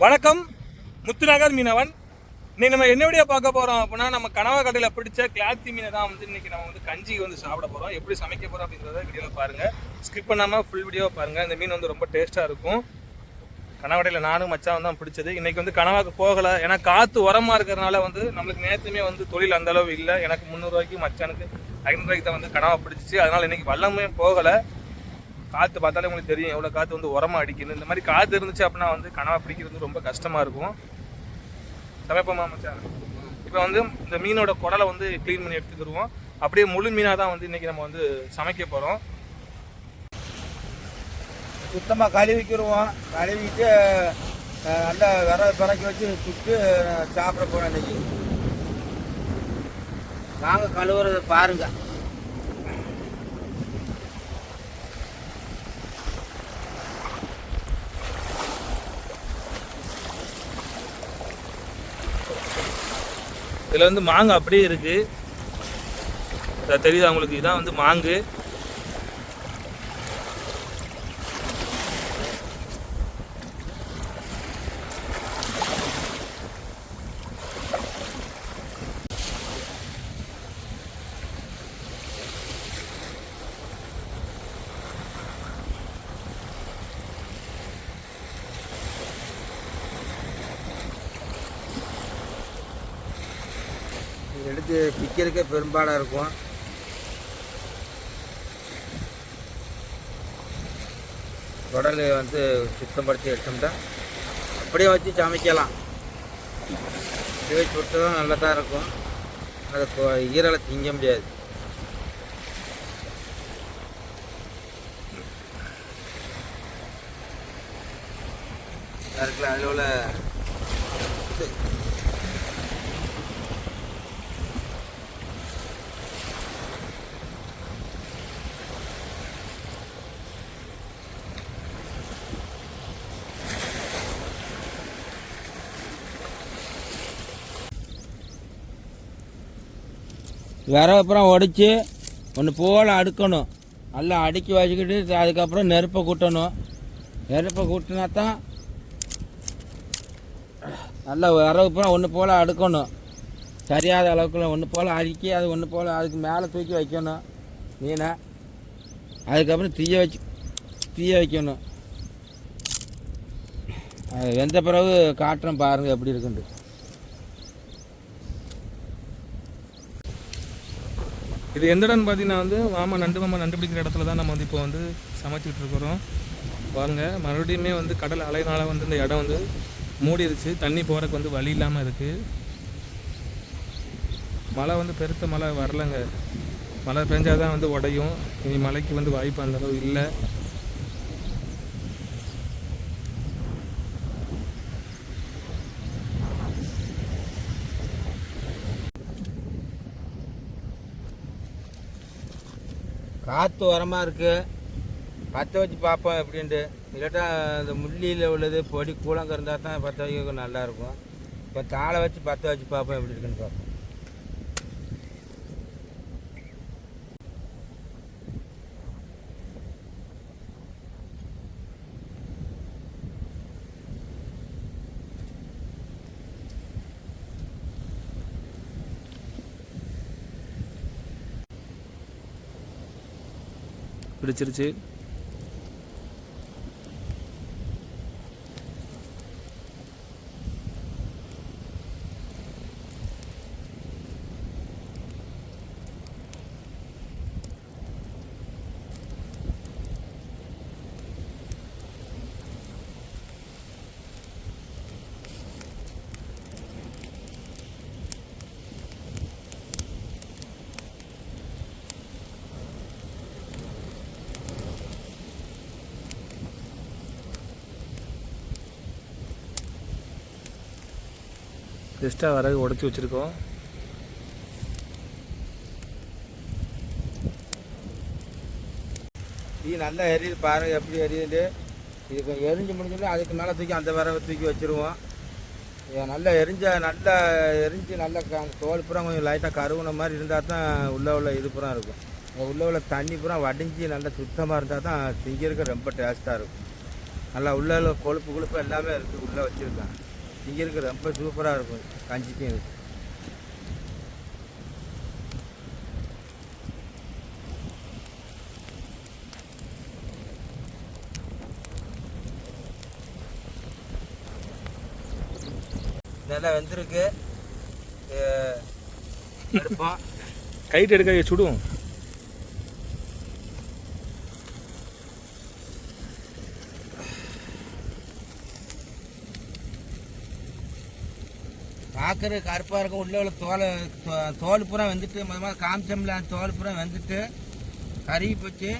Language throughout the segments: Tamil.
வணக்கம். முத்துநகர் மீனவன். இன்னைக்கு நம்ம என்ன வீடியோ பார்க்க போகிறோம் அப்படின்னா நம்ம கனவா கடையில் பிடிச்ச கிளாத்தி மீனை தான் வந்து இன்னைக்கு நம்ம வந்து கஞ்சி வந்து சாப்பிட போகிறோம் எப்படி சமைக்க போகிறோம் அப்படின்றத வீடியோவில் பாருங்கள் ஸ்கிப் பண்ணாமல் ஃபுல் வீடியோவை பாருங்கள் இந்த மீன் வந்து ரொம்ப டேஸ்ட்டாக இருக்கும். கனவாடையில் நானும் மச்சான் தான் பிடிச்சது. இன்றைக்கி வந்து கனவாக்கு போகலை. ஏன்னா காற்று உரமாக இருக்கிறனால வந்து நம்மளுக்கு நேற்றுமே வந்து தொழில் அந்த அளவு இல்லை. எனக்கு முந்நூறுரூவாய்க்கு மச்சானுக்கு ஐநூறுரூவாய்க்கு தான் வந்து கனவா பிடிச்சிச்சு. அதனால் இன்றைக்கி வல்லமே போகலை. காற்று பார்த்தாலே உங்களுக்கு தெரியும் எவ்வளோ காற்று வந்து உரமாக அடிக்குது இந்த மாதிரி காற்று இருந்துச்சு அப்படின்னா வந்து கனவா பிடிக்கிறது ரொம்ப கஷ்டமாக இருக்கும். சமைப்போமா மச்சான்? இப்போ வந்து இந்த மீனோட குடலை வந்து க்ளீன் பண்ணி எடுத்துக்கிடுவோம் அப்படியே முழு மீனாக தான் வந்து இன்னைக்கு நம்ம வந்து சமைக்க போகிறோம் சுத்தமாக கழுவிக்கிடுவோம் கழுவிட்டு அஹ், நல்லா விர பிறக்கி வச்சு சுட்டு சாப்பிட போகிறோம் இன்னைக்கு. வாங்க கழுவுறதை பாருங்கள் இதில் வந்து மாங்கு அப்படியே இருக்குது தெரியுதா உங்களுக்கு? இதான் வந்து மாங்கு இது எடுத்து பிக்கிறதுக்கே பெரும்பாடாக இருக்கும். குடல் வந்து சுத்தப்படுத்தி எடுத்தோம்னா அப்படியே வச்சு சமைக்கலாம். அப்படியே வச்சு நல்லா தான் இருக்கும். அது ஈரலை திங்க முடியாது. அதுக்குள்ள அதில் உள்ள விறகப்புறம் ஒடிச்சு ஒன்று போல் அடுக்கணும். நல்லா அடுக்கி வச்சுக்கிட்டு அதுக்கப்புறம் நெருப்பை கூட்டணும். நெருப்பை கூட்டினா தான் நல்லா விறகுப்புறம் ஒன்று போல் அடுக்கணும். சரியாத அளவுக்குள்ள ஒன்று போல் அடுக்கி அது ஒன்று போல் அதுக்கு மேலே தூக்கி வைக்கணும். மீனை. அதுக்கப்புறம் தீய வச்சு தீய வைக்கணும். அது வெந்த பிறகு காட்டுறேன் பாருங்கள் எப்படி இருக்குன்ட்டு. இது எந்த இடம்னு பார்த்தீங்கன்னா வந்து மாமா நண்டு மாமா நண்டு பிடிக்கிற இடத்துல தான் நம்ம வந்து இப்போ வந்து சமைச்சிட்டு இருக்கிறோம். பாருங்க மறுபடியுமே வந்து கடல் அலைனால வந்து இந்த இடம் வந்து மூடிடுச்சு தண்ணி போகிறக்கு வந்து வழி இல்லாமல் இருக்குது மழை வந்து பெருத்த மழை வரலங்க. மழை பெஞ்சாதான் வந்து உடையும். இனி மழைக்கு வந்து வாய்ப்பு அந்த அளவு இல்லை. காற்று உரமாக இருக்குது பற்ற வச்சு பார்ப்போம் எப்படின்ட்டு. இல்லாட்டா இந்த முள்ளியில் உள்ளது பொடி கூழம் கறந்தால் தான் பற்ற வைக்க நல்லாயிருக்கும் இப்போ தாளை வச்சு பற்ற வச்சு பார்ப்போம் எப்படி இருக்குன்னு பார்ப்போம். பிடிச்சிருச்சு. எக்ஸ்ட்ரா வரகு உடச்சி வச்சுருக்கோம் தீ நல்லா எரியுது பாருங்கள் எப்படி எரியுது இது கொஞ்சம் எரிஞ்சு முடிஞ்சோடனே அதுக்கு மேலே தூக்கி அந்த வரவை தூக்கி வச்சுருவோம் நல்லா எரிஞ்ச நல்லா எரிஞ்சு நல்லா தோல் புறம் கொஞ்சம் லைட்டாக கருவுன மாதிரி இருந்தால் தான் உள்ளே உள்ள இது புறம் இருக்கும் உள்ளே உள்ள தண்ணி புறம் வடிஞ்சு நல்லா சுத்தமாக இருந்தால் தான் திங்கிறதுக்கு ரொம்ப டேஸ்ட்டாக இருக்கும் நல்லா உள்ள கொழுப்பு கொழுப்பு எல்லாமே இருக்குது உள்ளே வச்சுருக்கேன் இங்கே இருக்குது ரொம்ப சூப்பராக இருக்கும். கஞ்சிக்கும் இருக்கும் நல்லா வெந்திருக்கு. அஹ் எடுப்போம் கைட்டு எடுக்க சுடும் பார்க்குற கருப்பாக இருக்கும் உள்ளே உள்ள தோலை தோ- தோல் பூரா வந்துட்டு மொதல் காமிச்சோம்ல அந்த தோல் பூரா வந்துட்டு கருகி போச்சு.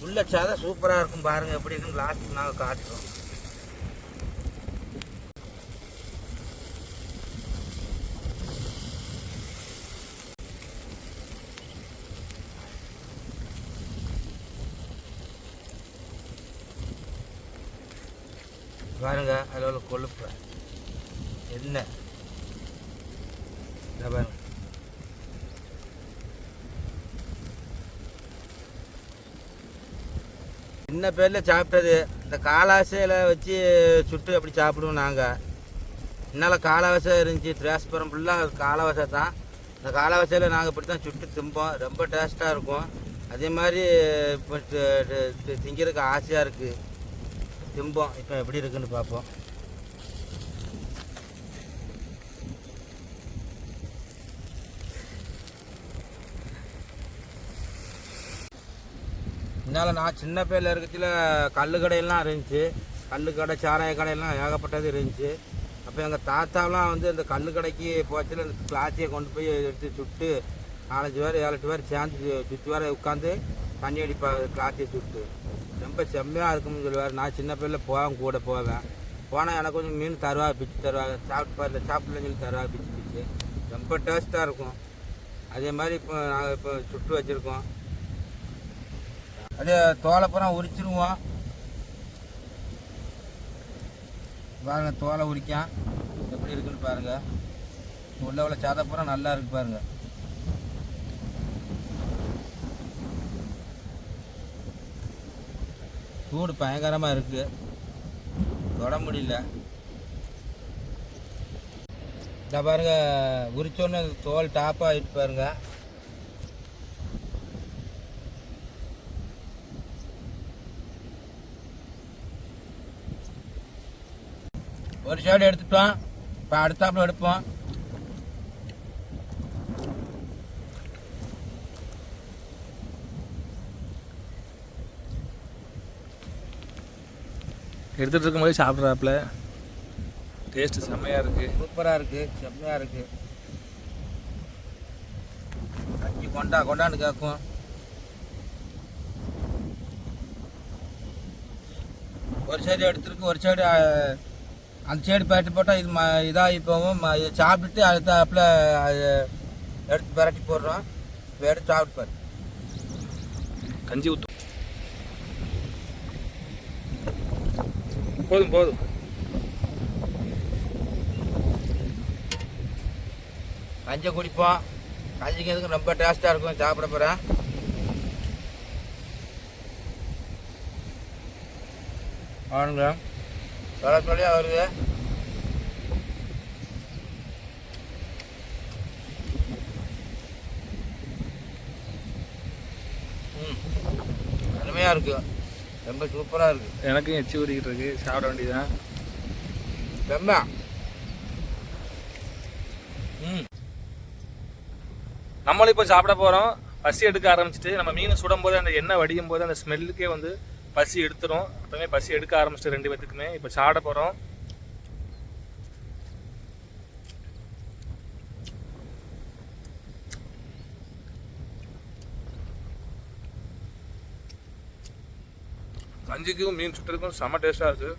உள்ள சதை சூப்பராக இருக்கும் பாருங்கள் எப்படி இருக்குன்னு லாஸ்ட் நாங்கள் காட்டுறோம். பாருங்க அதில் உள்ள கொழுப்பு என்ன இதோ பாருங்க சின்ன பேரில் சாப்பிட்டது. இந்த காலாசையில் வச்சு சுட்டு அப்படி சாப்பிடுவோம் நாங்கள் என்னால் காலாவசை இருந்துச்சு டிராஸ்பரம் ஃபுல்லாக காலாவசை தான். இந்த காலாவசையில் நாங்கள் இப்படி தான் சுட்டு திம்போம். ரொம்ப டேஸ்ட்டாக இருக்கும். அதே மாதிரி இப்போ திங்கிறதுக்கு ஆசையாக இருக்குது திம்போம். இப்போ எப்படி இருக்குன்னு பார்ப்போம் முன்னால் நான் சின்ன பேரில் இருக்கத்தில் கல் கடையெல்லாம் இருந்துச்சு. கல் கடை சாராய கடையெல்லாம் ஏகப்பட்டது இருந்துச்சு. அப்போ எங்கள் தாத்தாலாம் வந்து இந்த கல் கடைக்கு போச்சுல இந்த கிளாச்சியை கொண்டு போய் எடுத்து சுட்டு நாலஞ்சு பேர் ஏழு எட்டு பேர் சேர்ந்து சுற்றி வர உட்காந்து தண்ணி அடிப்பாங்க கிளாச்சியை சுட்டு. ரொம்ப செம்மையாக இருக்கும்னு சொல்லுவார். நான் சின்ன பையில போவேன் கூட போவேன். போனால் எனக்கு கொஞ்சம் மீன் தருவா பிச்சு தருவாங்க சாப்பிட்டு பாருல சாப்பிடலன்னு சொல்லி தருவா பிச்சு பிச்சு. ரொம்ப டேஸ்ட்டாக இருக்கும். அதே மாதிரி இப்போ நாங்கள் இப்போ சுட்டு வச்சுருக்கோம். அப்படியே தோலை பூரா உரிச்சிருவோம். பாருங்க தோலை உரிக்கான். எப்படி இருக்குன்னு பாருங்க. உள்ள உள்ள சதை பூரா நல்லா இருக்கு பாருங்க. சூடு பயங்கரமாக இருக்கு. தொட முடியல. இந்த பாருங்க உரிச்சோன்னு தோல் டாப்பாக ஆகிட்டு பாருங்க. ஒரு சைடு எடுத்துட்டோம் இப்போ அடுத்தாப்புல எடுப்போம் எடுத்துட்டு இருக்கும்போது சாப்பிட்றாப்புல டேஸ்ட் செம்மையாக இருக்கு சூப்பராக இருக்குது செம்மையாக இருக்குது கஞ்சி கொண்டா கொண்டான்னு கேட்கும் ஒரு சைடு எடுத்துருக்கு ஒரு சைடு அந்த சைடு பேட்டு போட்டால் இது ம இதாகி போகும். இதை சாப்பிட்டுட்டு அடுத்தாப்புல அது எடுத்து விரட்டி போடுறோம். இப்போ எடுத்து சாப்பிட்டு பாரு. கஞ்சி ஊற்றும் போதும் போதும். கஞ்சி குடிப்போம். கஞ்சிக்கு எதுக்கு ரொம்ப டேஸ்ட்டாக இருக்கும் சாப்பிட போகிறேன் ஆனுங்க. சொல்ல சொல்லியா வருது. ம். அருமையாக இருக்கு. ரொம்ப சூப்பராக இருக்குது எனக்கும் எச்சி ஊறிக்கிட்டு இருக்கு. சாப்பிட வேண்டியதுதான். ரொம்ப. ம். நம்மளும் இப்போ சாப்பிட போகிறோம் பசி எடுக்க ஆரம்பிச்சிட்டு நம்ம மீன் சுடும் போது அந்த எண்ணெய் வடியும் போது அந்த ஸ்மெல்லுக்கே வந்து பசி எடுத்துரும். அப்பவுமே பசி எடுக்க ஆரம்பிச்சிட்டு ரெண்டு பேத்துக்குமே. இப்போ சாட போகிறோம் கஞ்சிக்கும் மீன் சுட்டுறதுக்கும் செம்ம டேஸ்டாக இருக்குது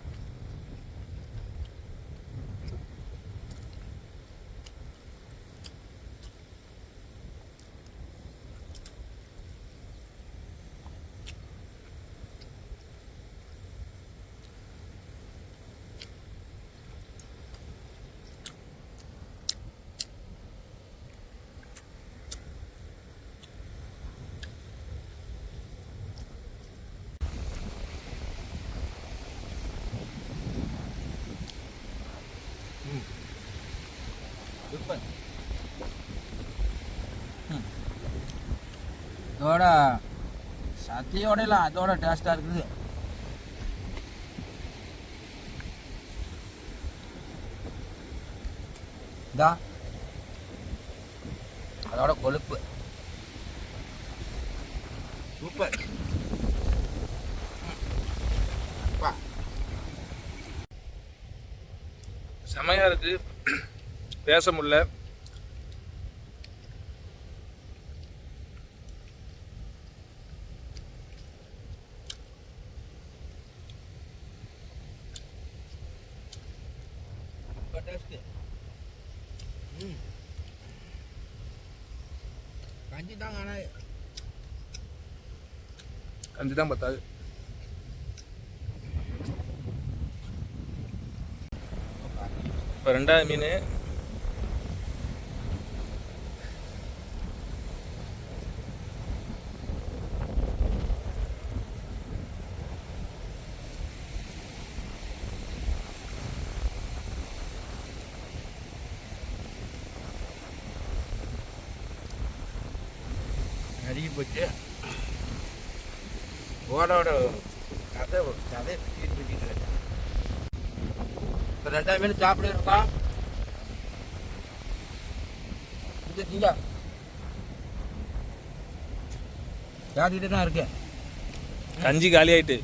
இதோட சத்தியோட இல்லை அதோட டேஸ்ட்டாக இருக்குது. இதா அதோட கொழுப்பு. சூப்பர். செமையா இருக்கு பேச முடியல. ரொம்ப டேஸ்ட்டு ம் கஞ்சி தாங்க ஆனால் கஞ்சி தான் பத்தாது. இப்போ ரெண்டாவது மீன். நறுக்கி போச்சு ஓடோட கதை கதை இப்போ ரெண்டாவது மீன் சாப்பிட இருக்கா? இது திங்க. யாத்திட்டு தான் இருக்கு கஞ்சி காலி ஆயிட்டு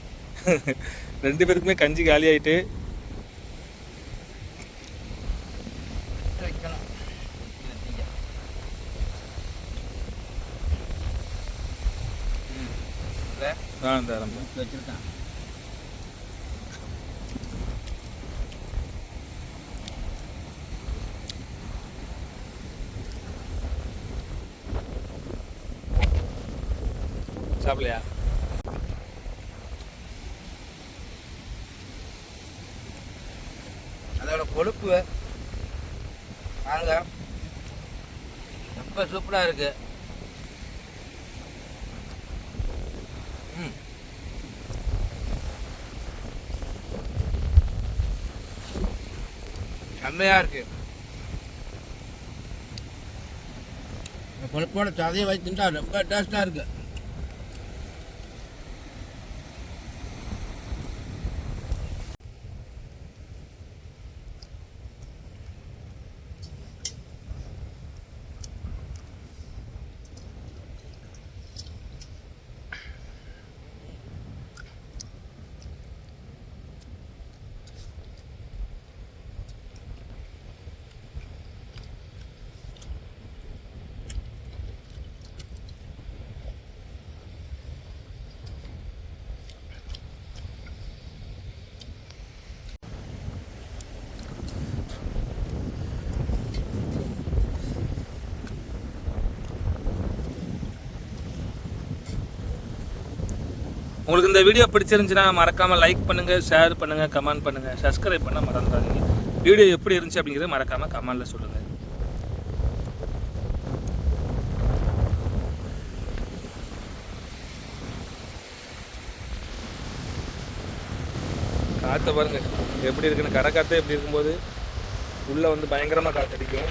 ரெண்டு பேருக்குமே கஞ்சி காலி ஆயிட்டு ஆ இந்த வச்சிருக்கான். சாப்பிடலையா அதோட கொழுப்பு பாருங்க. ரொம்ப சூப்பராக இருக்கு. செம்மையாக செம்மையா இருக்கு. கொழுப்போட சதையை வைத்துட்டா ரொம்ப டேஸ்டாக இருக்கு. உங்களுக்கு இந்த வீடியோ பிடிச்சிருந்துச்சுன்னா மறக்காமல் லைக் பண்ணுங்கள் ஷேர் பண்ணுங்கள் கமெண்ட் பண்ணுங்கள் சப்ஸ்கிரைப் பண்ண மறந்துடாதீங்க. வீடியோ எப்படி இருந்துச்சு அப்படிங்கிறத மறக்காமல் கமெண்டில் சொல்லுங்கள் காற்றை பாருங்கள் எப்படி இருக்குன்னு கடை காற்று எப்படி இருக்கும்போது? உள்ளே வந்து பயங்கரமாக காற்றடிக்கும்